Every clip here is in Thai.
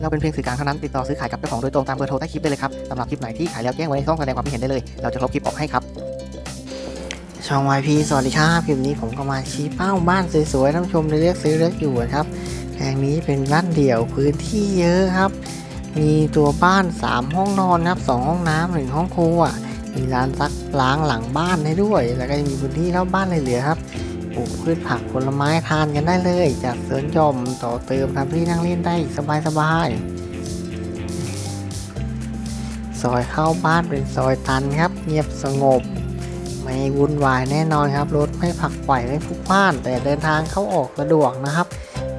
เราเป็นเพียงสื่อกลางเท่านั้นติดต่อซื้อขายกับเจ้าของโดยตรงตามเบอร์โทรใต้คลิปได้เลยครับสำหรับคลิปไหนที่ขายแล้วแจ้งไว้ในช่องแสดงความคิดเห็นได้เลย เราจะลบคลิปออกให้ครับช่อง YP สวัสดีครับคลิปนี้ผมก็มาชี้เป้าบ้านสวยๆท่านผู้ชมได้เลือกซื้อเลือกอยู่นะครับแห่งนี้เป็นบ้านเดี่ยวพื้นที่เยอะครับ มีตัวบ้าน 3 ห้องนอนครับ2ห้องน้ำหนึ่งห้องครัวมีร้านซักล้างหลังบ้านให้ด้วย แล้วก็ยังมีพื้นที่รอบบ้านเหลือครับ ปลูกพืชผักผลไม้ทานกันได้เลย จากสวนหย่อมต่อเติมทำที่นั่งเล่นได้สบายๆซอยเข้าบ้านเป็นซอยตันครับ เงียบสงบ ไม่วุ่นวายแน่นอนครับ รถไม่ผักไหวไม่พุกพ่าน แต่เดินทางเข้าออกสะดวกนะครับ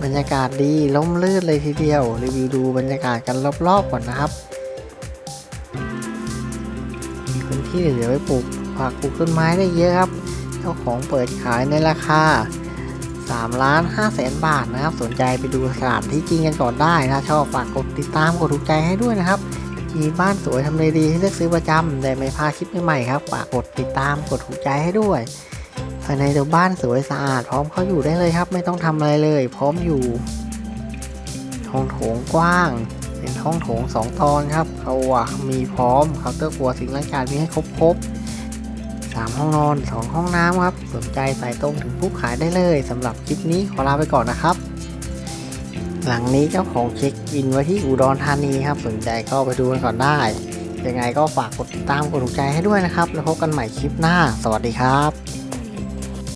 บรรยากาศดีล่มลื่นเลยทีเดียว รีวิวดูบรรยากาศกันรอบๆก่อนนะครับมีพื้นที่เหลือไว้ปลูกผักปลูกต้นไม้ได้เยอะครับ จ้าของเปิดขายในราคา3ล้าน5แสนบาทนะครับ สนใจไปดูสถานที่จริงกันก่อนได้นะ ชอบฝากกดติดตามกดถูกใจให้ด้วยนะครับ มีบ้านสวยทำเลดีให้เลือกซื้อประจำแต่ไม่พลาดคลิปใหม่ๆครับฝากกดติดตามกดถูกใจให้ด้วยภายในตัวบ้านสวยสะอาด พร้อมเข้าอยู่ได้เลยครับ ไม่ต้องทำอะไรเลย พร้อมอยู่ห้องโถงกว้าง เป็นห้องโถง 2 ตอนครับเขาวมีพร้อมเคาน์เตอร์ครัวสิ่งล้างจานมีให้ครบ 3 ห้องนอน 2 ห้องน้ำครับ สนใจสายตรงถึงผู้ขายได้เลยสำหรับคลิปนี้ขอลาไปก่อนนะครับ หลังนี้เจ้าของเช็คอินไว้ที่อุดรธานีครับ สนใจก็ไปดูกันก่อนได้ ยังไงก็ฝากกดติดตามกดถูกใจให้ด้วยนะครับ แล้วพบกันใหม่คลิปหน้า สวัสดีครับ